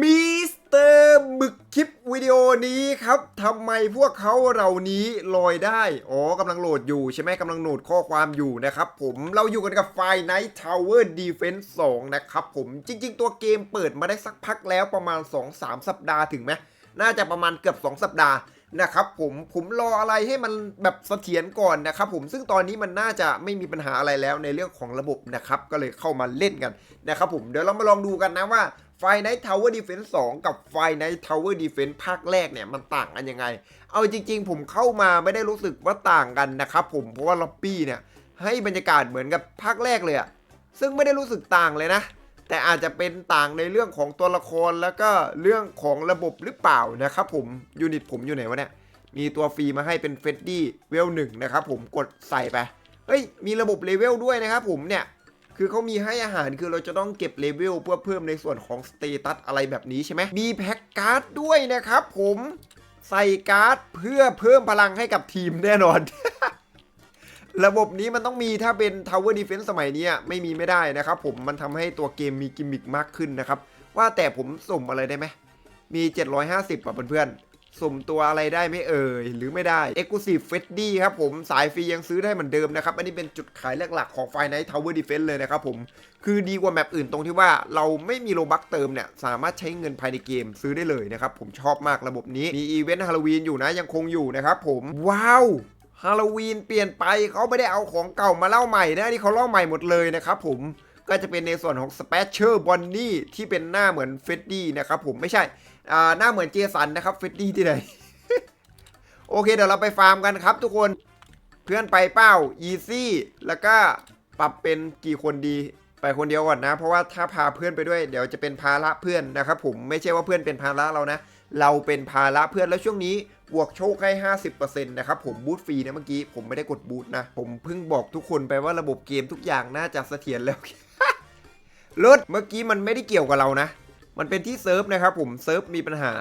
มิสเตอร์บึกคลิปวิดีโอนี้ครับทำไมพวกเขาเหล่านี้ลอยได้ อ๋อกำลังโหลดอยู่ใช่ไหมกำลังโหลดข้อความอยู่นะครับผมเราอยู่กันกับไฟ Night Tower Defense 2 นะครับผมจริง ๆ ตัวเกมเปิดมาได้สักพักแล้วประมาณ 2-3 สัปดาห์ถึงไหมน่าจะประมาณเกือบ 2 สัปดาห์ นะครับผมผมรออะไรให้มันแบบเสถียรก่อนนะครับผมซึ่งตอนนี้มันน่าจะไม่มีปัญหาอะไรแล้วในเรื่องของระบบนะครับก็เลยเข้ามาเล่นกันนะครับผมเดี๋ยวเรามาลองดูกันนะว่าไฟ Night Tower Defense 2กับไฟ Night Tower Defense ภาคแรกเนี่ยมันต่างกันยังไง เอาจริง ๆ ผมเข้ามาไม่ได้รู้สึกว่าต่างกันนะครับผมเพราะว่าล็อบบี้เนี่ยให้บรรยากาศเหมือนกับภาคแรกเลยอะซึ่งไม่ได้รู้สึกต่างเลยนะ แต่อาจจะเป็นต่างในเรื่องของตัวละครแล้วก็เรื่องของระบบหรือเปล่านะครับผมยูนิตผมอยู่ไหนวะเนี่ยมีตัวฟรีมาให้เป็นเฟดดี้เวลหนึ่งนะครับผมกดใส่ไปเฮ้ยมีระบบเลเวลด้วยนะครับผมเนี่ยคือเขามีให้อาหารคือเราจะต้องเก็บเลเวลเพื่อเพิ่มในส่วนของสเตตัสอะไรแบบนี้ใช่ไหมมีแพ็กการ์ดด้วยนะครับผมใส่การ์ดเพื่อเพิ่มพลังให้กับทีมแน่นอน ระบบนี้มันต้องมีถ้าเป็น Tower Defense สมัยนี้ไม่มีไม่ได้นะครับผมมันทำให้ตัวเกมมีกิมมิคมากขึ้นนะครับ ว่าแต่ผมสุ่มอะไรได้ไหม มี 750ป่ะเพื่อนๆสุ่มตัวอะไรได้ไหม่เอ่ย หรือไม่ได้ Exclusive f e d d y ครับผมสายฟรียังซื้อได้เหมือนเดิมนะครับ อันนี้เป็นจุดขายหลักๆของ f i Night Tower Defense เลยนะครับผมคือดีกว่าแมปอื่นตรงที่ว่าเราไม่มีโลบักเติมเนี่ย สามารถใช้เงินภายในเกมซื้อได้เลยนะครับผมชอบมากระบบนี้มีอีเวนต์ฮาโลวีนอยู่นะยังคงอยู่นะครับผมว้าว ฮาโลวีนเปลี่ยนไปเขาไม่ได้เอาของเก่ามาเล่าใหม่นะนี่เขาเล่าใหม่หมดเลยนะครับผมก็จะเป็นในส่วนของ Special Bonnie ที่เป็นหน้าเหมือนเฟดดี้นะครับผมไม่ใช่อ่าหน้าเหมือนเจสันนะครับเฟดดี้ที่ไหนโอเคเดี๋ยวเราไปฟาร์มกันครับทุกคนเพื่อนไปเป้า easy แล้วก็ปรับเป็นกี่คนดีไปคนเดียวก่อนนะ เพราะว่าถ้าพาเพื่อนไปด้วยเดี๋ยวจะเป็นภาระเพื่อนนะครับผมไม่ใช่ว่าเพื่อนเป็นภาระเรานะ เราเป็นภาระเพื่อนแล้วช่วงนี้ บวกโชคให้ 50%นะครับผมบูทฟรีนะเมื่อกี้ผมไม่ได้กดบูทนะ ผมเพิ่งบอกทุกคนไปว่าระบบเกมทุกอย่างน่าจะเสถียรแล้วรถเมื่อกี้มันไม่ได้เกี่ยวกับเรานะ มันเป็นที่เซิร์ฟนะครับผมเซิร์ฟมีปัญหา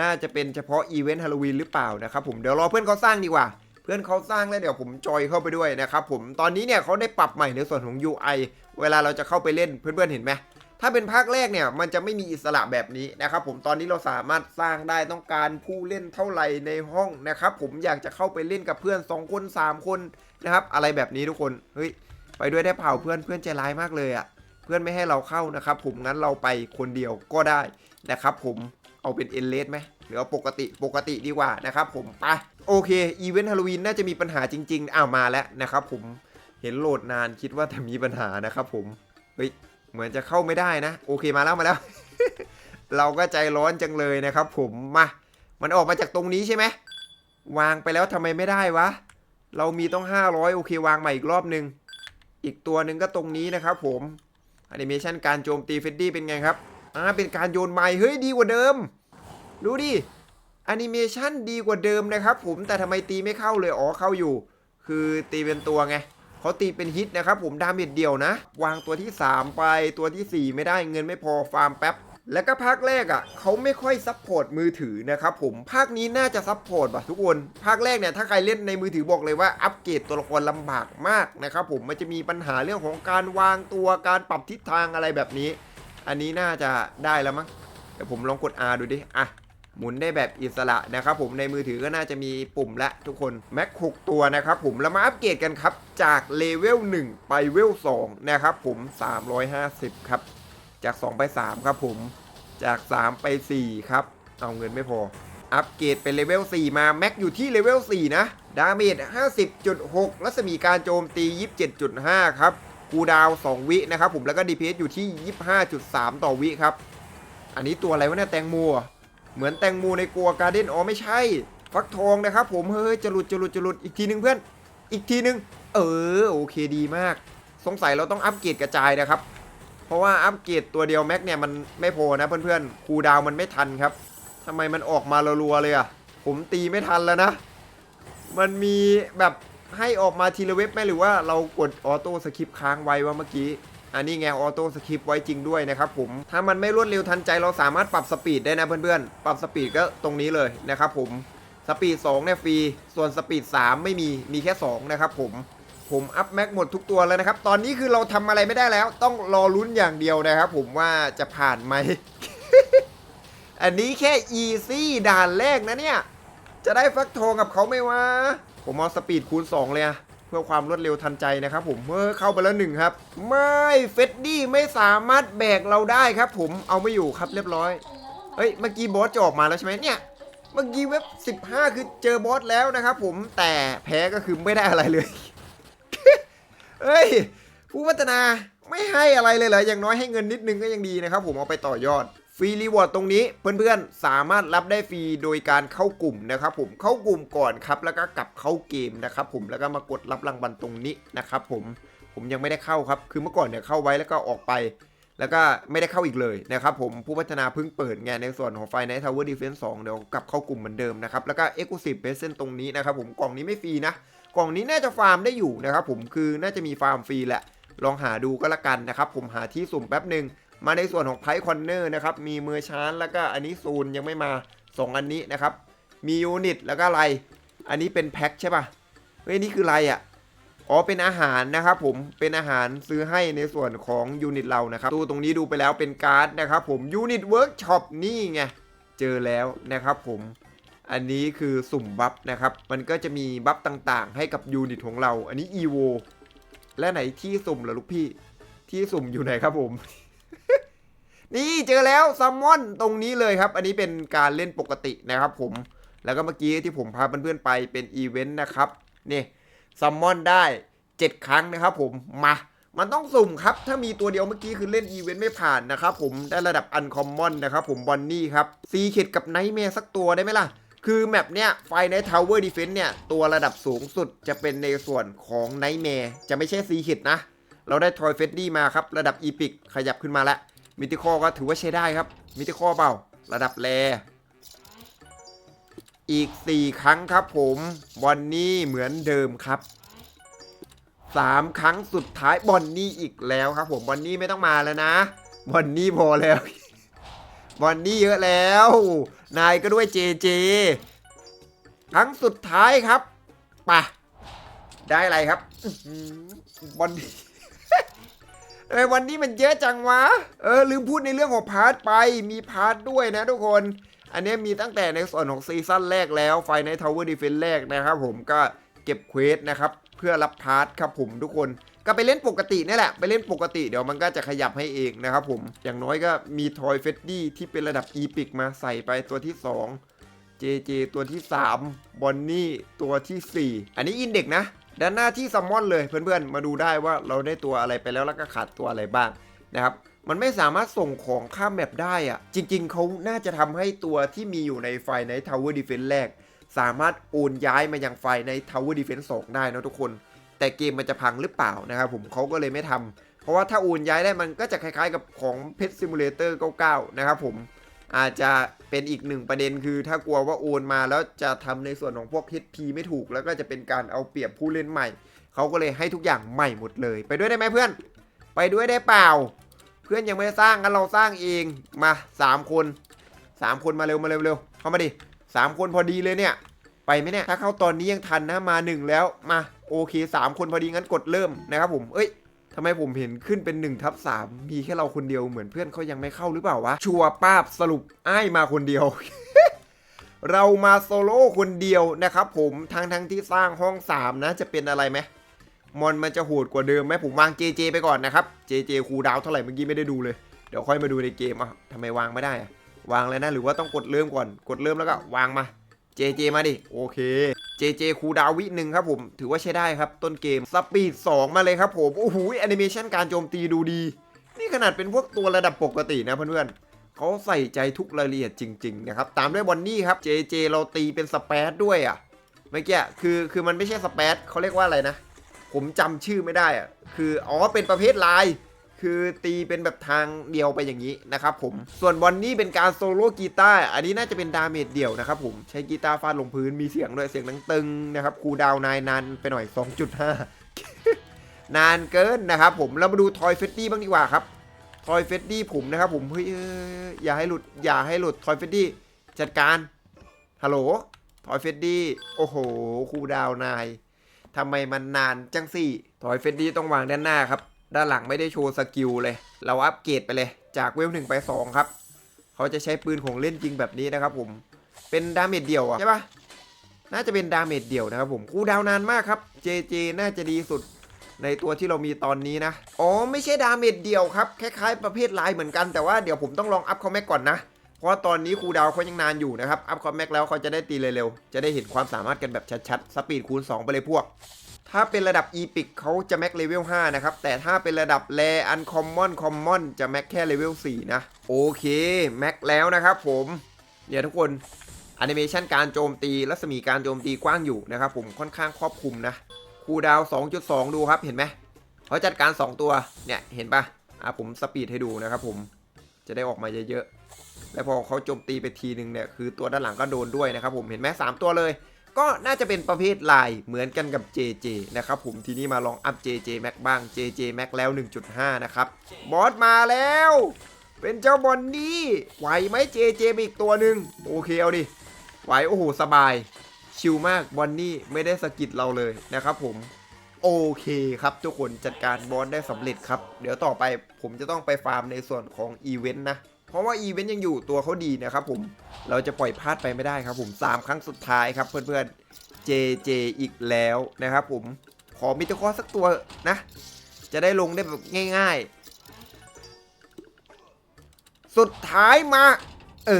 น่าจะเป็นเฉพาะอีเวนต์ฮาโลวีนหรือเปล่านะครับผมเดี๋ยวรอเพื่อนเขาสร้างดีกว่า เพื่อนเขาสร้างแล้วเดี๋ยวผมจอยเข้าไปด้วยนะครับผมตอนนี้เนี่ยเขาได้ปรับใหม่ในส่วนของ UI เวลาเราจะเข้าไปเล่นเพื่อนๆเห็นไหม ถ้าเป็นภาคแรกเนี่ยมันจะไม่มีอิสระแบบนี้นะครับผมตอนนี้เราสามารถสร้างได้ต้องการผู้เล่นเท่าไหร่ในห้องนะครับผมอยากจะเข้าไปเล่นกับเพื่อน 2 คน 3 คนนะครับ อะไรแบบนี้ทุกคนเฮ้ยไปด้วยได้เปล่าเพื่อนเพื่อนใจร้ายมากเลยอะ่ะเพื่อนไม่ให้เราเข้านะครับผมงั้นเราไปคนเดียวก็ได้นะครับผมเอาเป็นเอ็นเลสไหมหรือเอาปกติปกติดีกว่านะครับผมไปโอเคอีเวนต์ฮาโลวีนน่าจะมีปัญหาจริง ๆอ้าวมาแล้วนะครับผมเห็นโหลดนานคิดว่าจะมีปัญหานะครับผมเฮ้ย เหมือนจะเข้าไม่ได้นะ โอเคมาแล้วมาแล้ว เราก็ใจร้อนจังเลยนะครับผมมา มันออกมาจากตรงนี้ใช่ไหมวางไปแล้วทำไมไม่ได้วะ เรามีต้อง 500 โอเควางใหม่อีกรอบหนึ่งอีกตัวหนึ่งก็ตรงนี้นะครับผมแอนิเมชันการโจมตีเฟดดี้เป็นไงครับอ่าเป็นการโยนไม้เฮ้ยดีกว่าเดิม ดูดิแอนิเมชันดีกว่าเดิมนะครับผมแต่ทำไมตีไม่เข้าเลยอ๋อเข้าอยู่ คือตีเป็นตัวไง เขาตีเป็นฮิตนะครับผมดาเมจเดียวนะ วางตัวที่ 3 ไปตัวทีสี่ 4 ไม่ได้เงินไม่พอฟาร์มแป๊บแล้วก็ภาคแรกอะ่ะเขาไม่ค่อยซัพพอร์ตมือถือนะครับผมภาคนี้น่าจะซัพพอร์ตว่ะทุกคนภาคแรกเนี่ยถ้าใครเล่นในมือถือบอกเลยว่าอัปเกรดตัวละครลำบากมากนะครับผมมันจะมีปัญหาเรื่องของการวางตัวการปรับทิศทางอะไรแบบนี้ อันนี้น่าจะได้แล้วมั้งเดี๋ยวผมลองกด R ดูดิอะ หมุนได้แบบอิสระนะครับผมในมือถือก็น่าจะมีปุ่มละทุกคนแม็ก6ตัวนะครับผมแล้วมาอัปเกรดกันครับ จากเลเวล1ไปเวล2นะครับผม 350 ครับ จาก 2 ไป 3 ครับผมจาก 3 ไป 4 ครับ เอาเงินไม่พอ อัปเกรดเป็นเลเวล4 มาแม็กอยู่ที่เลเวล4นะ ดาเมจ 50.6 รัศมีการโจมตี 27.5 ครับคูดาว 2 วินะครับผมแล้วก็ DPS อยู่ที่ 25.3 ต่อวิครับ อันนี้ตัวอะไรวะเนี่ยแตงโม เหมือนแตงโมในกัวการ์เด้นอ๋อไม่ใช่ ฟักทองนะครับ ผมเฮ้ยจะหลุดจะหลุดจะหลุดอีกทีนึงเพื่อน อีกทีนึง เออโอเคดีมาก สงสัยเราต้องอัปเกรดกระจายนะครับ เพราะว่าอัปเกรดตัวเดียวแม็กเนี่ยมันไม่พอนะเพื่อนๆคูดาวมันไม่ทันครับทำไมมันออกมารัวๆเลยอะผมตีไม่ทันแล้วนะ มันมีแบบให้ออกมาทีละเว็บไหมหรือว่าเรากดออโต้สคริปค้างไว้ว่าเมื่อกี้ อันนี้ไงออโต้สคริปไว้จริงด้วยนะครับผม ถ้ามันไม่รวดเร็วทันใจเราสามารถปรับสปีดได้นะเพื่อนๆ ปรับสปีดก็ตรงนี้เลยนะครับผม สปีด2เนี่ยฟรี ส่วนสปีด3ไม่มี มีแค่ 2 นะครับผม ผมอัพแม็กหมดทุกตัวแล้วนะครับ ตอนนี้คือเราทำอะไรไม่ได้แล้ว ต้องรอลุ้นอย่างเดียวนะครับผมว่าจะผ่านไหม อันนี้แค่อีซี่ด่านแรกนะเนี่ย จะได้ฟักทองกับเขาไหมวะ ผมเอาสปีดคูณ 2 เลยอะ เพื่อความรวดเร็วทันใจนะครับผมเมื่อเข้าไปแล้วหนึ่งครับ ไม่เฟดดี้ไม่สามารถแบกเราได้ครับ ผมเอาไม่อยู่ครับเรียบร้อยเฮ้ยเมื่อกี้บอสจะออกมาแล้วใช่ไหมเนี่ยเมื่อกี้เว็บ 15 คือเจอบอสแล้วนะครับผมแต่แพ้ก็คือไม่ได้อะไรเลยเฮ้ยผู้พัฒนาไม่ให้อะไรเลยเหรออย่างน้อยให้เงินนิดนึงก็ยังดีนะครับผมเอาไปต่อยอด ฟรีรีวอร์ดตรงนี้เพื่อนๆ สามารถรับได้ฟรีโดยการเข้ากลุ่มนะครับผมเข้ากลุ่มก่อนครับแล้วก็กลับเข้าเกมนะครับผมแล้วก็มากดรับรางวัลตรงนี้นะครับผมผมยังไม่ได้เข้าครับ คือเมื่อก่อนเนี่ยเข้าไว้แล้วก็ออกไป แล้วก็ไม่ได้เข้าอีกเลยนะครับผมผู้พัฒนาเพิ่งเปิดไงในส่วนของไฟในทาวเวอร์ดีเฟนส์สเดี๋ยวกลับเข้ากลุ่มเหมือนเดิมนะครับแล้วก็เอ็กซ์คลูซีฟเบสเซนตรงนี้นะครับผมกล่องนี้ไม่ฟรีนะ กล่องนี้น่าจะฟาร์มได้อยู่นะครับผมคือน่าจะมีฟาร์มฟรีแหละลองหาดูก็แล้วกันนะครับผมหาที่สุ่มแป๊บหนึ่ง มาในส่วนของไพคอนเนอร์นะครับ มีเมอร์ชานแล้วก็อันนี้ซูนยังไม่มา 2 อันนี้นะครับ มียูนิตแล้วก็อะไร อันนี้เป็นแพ็คใช่ปะเฮ้ย นี่คืออะไรอะ่ะ อ๋อ เป็นอาหารนะครับผม เป็นอาหารซื้อให้ในส่วนของยูนิตเรานะครับ ตู้ตรงนี้ดูไปแล้วเป็นการ์ดนะครับผม ยูนิตเวิร์กช็อปนี่ไง เจอแล้วนะครับผม อันนี้คือสุ่มบัฟนะครับ มันก็จะมีบัฟต่างๆ ให้กับยูนิตของเรา อันนี้ EVO และไหนที่สุ่มเหรอลูกพี่ ที่สุ่มอยู่ไหนครับผม นี่เจอแล้วซัมมอนตรงนี้เลยครับ อันนี้เป็นการเล่นปกตินะครับผม แล้วก็เมื่อกี้ที่ผมพาเพื่อนๆไปเป็นอีเวนต์นะครับนี่ซัมมอนได้ 7 ครั้งนะครับผมมา มันต้องสุ่มครับ ถ้ามีตัวเดียวเมื่อกี้คือเล่นอีเวนต์ไม่ผ่านนะครับผมได้ระดับอันคอมมอนนะครับผมบอนนี่ครับซีเข็ดกับไนท์แมร์สักตัวได้ไหมล่ะคือแมปเนี้ยไฟในทาวเวอร์ดีเฟนต์เนี่ย ตัวระดับสูงสุดจะเป็นในส่วนของไนท์แมร์จะไม่ใช่ซีเข็ดนะ เราได้ทอยเฟดดี้มาครับ ระดับอีพิกขยับขึ้นมาแล้ว มิติคอก็ถือว่าใช้ได้ครับ มิติคอเปล่า ระดับแรอีก 4 ครั้งครับผมบอนนี่เหมือนเดิมครับ 3 ครั้งสุดท้ายบอนนี่อีกแล้วครับ ผมบอนนี่ไม่ต้องมาแล้วนะบอนนี่พอแล้วบอนนี่เยอะแล้ว นายก็ด้วยเจเจครั้งสุดท้ายครับไปะได้อะไรครับบอนนี่ เอ้ยวันนี้มันเยอะจังวะ เออลืมพูดในเรื่องของพาร์ทไป มีพาร์ทด้วยนะทุกคน อันนี้มีตั้งแต่ในส่วนของซีซั่นแรกแล้วไฟในทาวเวอร์ดีเฟนแรกนะครับผมก็เก็บเควสนะครับ เพื่อรับพาร์ทครับผมทุกคนก็ไปเล่นปกตินี่แหละ ไปเล่นปกติเดี๋ยวมันก็จะขยับให้เองนะครับผม อย่างน้อยก็มีทอยเฟดดี้ที่เป็นระดับอีพิกมาใส่ไปตัวที่ 2 JJ ตัวที่ 3 บอนนี่ตัวทีสี่4 อันนี้อินเด็กนะ ด้านหน้าที่ซัมมอนเลยเพื่อนๆ มาดูได้ว่าเราได้ตัวอะไรไปแล้วแล้วก็ขาดตัวอะไรบ้างนะครับ มันไม่สามารถส่งของข้ามแมปได้อะจริงๆ เขาน่าจะทำให้ตัวที่มีอยู่ในไฟใน Tower Defense แรก สามารถโอนย้ายมายังไฟใน Tower Defense 2ได้นะทุกคน แต่เกมมันจะพังหรือเปล่านะครับผมเขาก็เลยไม่ทำเพราะว่าถ้าโอนย้ายได้มันก็จะคล้ายๆ กับของ Pet Simulator 99นะครับผมอาจจะ เป็นอีกหนึ่งประเด็นคือถ้ากลัวว่าโอนมาแล้วจะทำในส่วนของพวก HP ไม่ถูก แล้วก็จะเป็นการเอาเปรียบผู้เล่นใหม่ เขาก็เลยให้ทุกอย่างใหม่หมดเลย ไปด้วยได้ไหมเพื่อน ไปด้วยได้เปล่า เพื่อนยังไม่ได้สร้างกันเราสร้างเองมาสามคนสามคนมาเร็วมาเร็วเร็วเข้ามาดิสามคนพอดีเลยเนี่ย ไปไหมเนี่ยถ้าเข้าตอนนี้ยังทันนะมาหนึ่งแล้วมาโอเคสามคนพอดีงั้นกดเริ่มนะครับผมเอ้ย ทำไมผมเห็นขึ้นเป็น1ทับ3มีแค่เราคนเดียวเหมือนเพื่อนเขายังไม่เข้าหรือเปล่าวะ ชัวป้าบสรุปไอ้มาคนเดียว เรามาโซโล่คนเดียวนะครับผมทั้งทั้งที่สร้างห้อง 3 นะ จะเป็นอะไรไหมมอนมันจะโหดกว่าเดิมไหมผมวาง JJ ไปก่อนนะครับ JJ คูดาวเท่าไหร่เมื่อกี้ไม่ได้ดูเลย เดี๋ยวค่อยมาดูในเกมอะทำไมวางไม่ได้อะวางเลยนะหรือว่าต้องกดเริ่มก่อน กดเริ่มแล้วก็วางมา JJ มาดิโอเค JJ คูดาวิหนึ่งครับผม ถือว่าใช้ได้ครับต้นเกม สปีด 2 มาเลยครับผม โอ้โหแอนิเมชันการโจมตีดูดี นี่ขนาดเป็นพวกตัวระดับปกตินะเพื่อนๆเขาใส่ใจทุกรายละเอียดจริงๆนะครับ ตามด้วยบอนนี่ครับ JJ เราตีเป็นสเปซด้วยอะเมื่อกี้คือคือมันไม่ใช่สเปซเขาเรียกว่าอะไรนะ ผมจำชื่อไม่ได้อะคืออ๋อเป็นประเภทลาย คือตีเป็นแบบทางเดียวไปอย่างนี้นะครับผม ส่วนบอนนี่เป็นการโซโล่กีตาร์ อันนี้น่าจะเป็นดาเมจเดี่ยวนะครับผม ใช้กีตาร์ฟาดลงพื้น มีเสียงด้วย เสียงดังตึงนะครับ คูดาวนายนานไปหน่อย 2.5 นานเกินนะครับผม เรามาดูทอยเฟดดี้บ้างดีกว่าครับ ทอยเฟดดี้ผมนะครับผม เฮ้ยอย่าให้หลุด อย่าให้หลุด ทอยเฟดดี้จัดการ ฮัลโหล ทอยเฟดดี้ โอ้โห คูดาวนายทำไมมันนานจังสี่ ทอยเฟดดี้ต้องวางด้านหน้าครับ ด้านหลังไม่ได้โชว์สกิลเลย เราอัปเกรดไปเลย จากเวลหนึ่งไป2ครับ เขาจะใช้ปืนของเล่นจริงแบบนี้นะครับผม เป็นดาเมจเดี่ยวอะใช่ปะน่าจะเป็นดาเมจเดี่ยวนะครับผมคูดาวนานมากครับ JJ น่าจะดีสุดในตัวที่เรามีตอนนี้นะ อ๋อ ไม่ใช่ดาเมจเดี่ยวครับ คล้ายๆประเภทลายเหมือนกัน แต่ว่าเดี๋ยวผมต้องลองอัพคอมแม็กก่อนนะ เพราะว่าตอนนี้คูดาวเขายังนานอยู่นะครับ อัพคอมแม็กแล้วเขาจะได้ตีเร็วๆ จะได้เห็นความสามารถกันแบบชัดๆ สปีดคูณ 2 ไปเลยพวก ถ้าเป็นระดับ Epic เขาจะแม็กเลเวล5นะครับ แต่ถ้าเป็นระดับแ a อันคอมมอนคอมมอนจะแม็กแค่เลเวล4นะ โอเค แม็กแล้วนะครับผมเนี่ยทุกคนแอนิเมชันการโจมตีรัศมีการโจมตีกว้างอยู่นะครับผมค่อนข้างครอบคลุมนะคูดาว 2.2 ดูครับเห็นไหมเขาจัดการ 2 ตัวเนี่ยเห็นปะอะผมสปีดให้ดูนะครับผมจะได้ออกมาเยอะๆแล้วพอเขาโจมตีไปทีนึงเนี่ยคือตัวด้านหลังก็โดนด้วยนะครับผมเห็นไหมสามตัวเลย ก็น่าจะเป็นประเภทลายเหมือนกันกับ JJ นะครับผมทีนี้มาลองอัพ JJ Max บ้าง JJ Max แล้ว 1.5 นะครับบอสมาแล้ว เป็นเจ้าบอนนี่ไหวไหม JJ มีอีกตัวหนึ่งโอเคเอาดิไหวโอ้โหสบาย ชิลมากบอนนี่ไม่ได้สะกิดเราเลยนะครับผมโอเคครับทุกคนจัดการบอสได้สำเร็จครับ เดี๋ยวต่อไปผมจะต้องไปฟาร์มในส่วนของอีเวนต์นะ เพราะว่าอีเวนต์ยังอยู่ตัวเขาดีนะครับผมเราจะปล่อยพลาดไปไม่ได้ครับผม3ครั้งสุดท้ายครับเพื่อนๆ JJ อีกแล้วนะครับผมขอมิตรคอสักตัวนะ จะได้ลงได้แบบง่ายๆ สุดท้ายมา เอ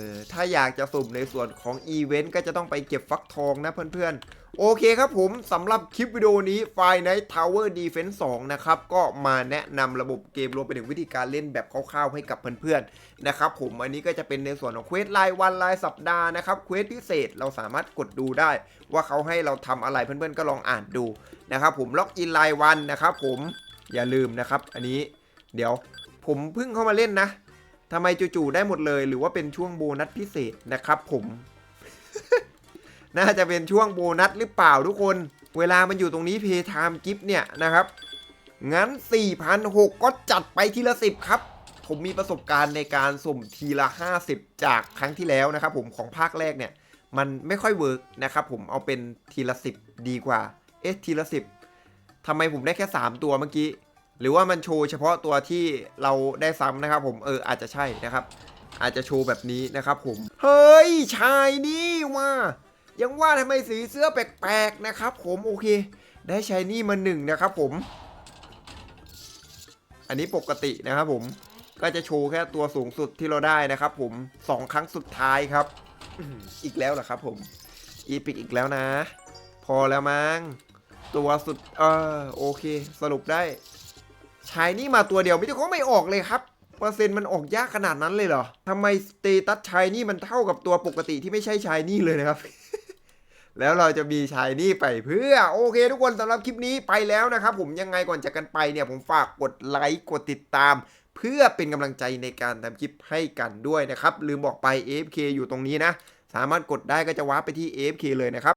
อ ถ้าอยากจะสุ่มในส่วนของอีเวนต์ก็จะต้องไปเก็บฟักทองนะเพื่อนๆ โอเคครับผมสำหรับคลิปวิดีโอนี้ f i n i g h t Tower Defense 2 นะครับ ก็มาแนะนำระบบเกมรวมไปถึงวิธีการเล่นแบบคร่าวๆให้กับเพื่อนๆนะครับผมอันนี้ก็จะเป็นในส่วนของเควสรายวันรายสัปดาห์นะครับเควสพิเศษเราสามารถกดดูได้ ว่าเขาให้เราทำอะไรเพื่อนๆก็ลองอ่านดูนะครับผมล็อกอินรายวันนะครับผมอย่าลืมนะครับ อันนี้เดี๋ยวผมเพิ่งเข้ามาเล่นนะทำไมจู่ๆได้หมดเลย หรือว่าเป็นช่วงโบนัสพิเศษนะครับผม น่าจะเป็นช่วงโบนัสหรือเปล่าทุกคน เวลามันอยู่ตรงนี้เพย์ไทม์กิฟเนี่ยนะครับ งั้น4,600ก็จัดไปทีละ 10 ครับ ผมมีประสบการณ์ในการสุ่มทีละ 50 จากครั้งที่แล้วนะครับผมของภาคแรกเนี่ย มันไม่ค่อยเวิร์กนะครับผมเอาเป็นทีละ 10 ดีกว่า เอ๊ะทีละ 10ทำไมผมได้แค่ 3 ตัวเมื่อกี้ หรือว่ามันโชว์เฉพาะตัวที่เราได้ซ้ำนะครับผมเอออาจจะใช่นะครับอาจจะโชว์แบบนี้นะครับผม เฮ้ย ชายนี่ว่า ยังว่าทำไมสีเสื้อแปลกๆนะครับ ผมโอเค ได้ชายนี่มาหนึ่งนะครับผม อันนี้ปกตินะครับผมก็จะโชว์แค่ตัวสูงสุดที่เราได้นะครับ ผมสองครั้งสุดท้ายครับ อีกแล้วเหรอครับ ผมอีพิกอีกแล้วนะ พอแล้วมั้งตัวสุดเออโอเค สรุปได้ชายนี่มาตัวเดียวม่ได้เขาไม่ออกเลยครับเปอร์เซ็นต์มันออกยากขนาดนั้นเลยเหรอทำไมสเตตัสชายนี่มันเท่ากับตัวปกติที่ไม่ใช่ชายนี่เลยนะครับ แล้วเราจะมีชายนี่ไปเพื่อโอเค ทุกคนสำหรับคลิปนี้ไปแล้วนะครับผมยังไงก่อนจากกันไปเนี่ยผมฝากกดไลค์กดติดตาม เพื่อเป็นกำลังใจในการทำคลิปให้กันด้วยนะครับลืมบอกไป AFK อยู่ตรงนี้นะ สามารถกดได้ก็จะวาร์ปไปที่ AFK เลยนะครับ